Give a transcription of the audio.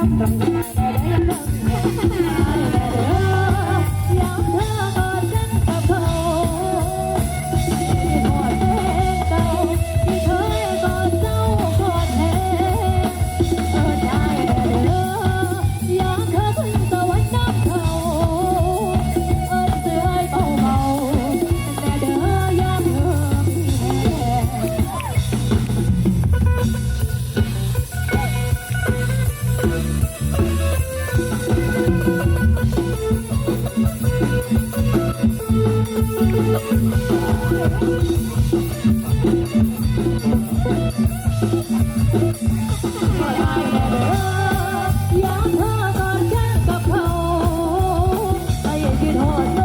Thank you. อยากเธอกอดแขนกับเขาไปคิดหอด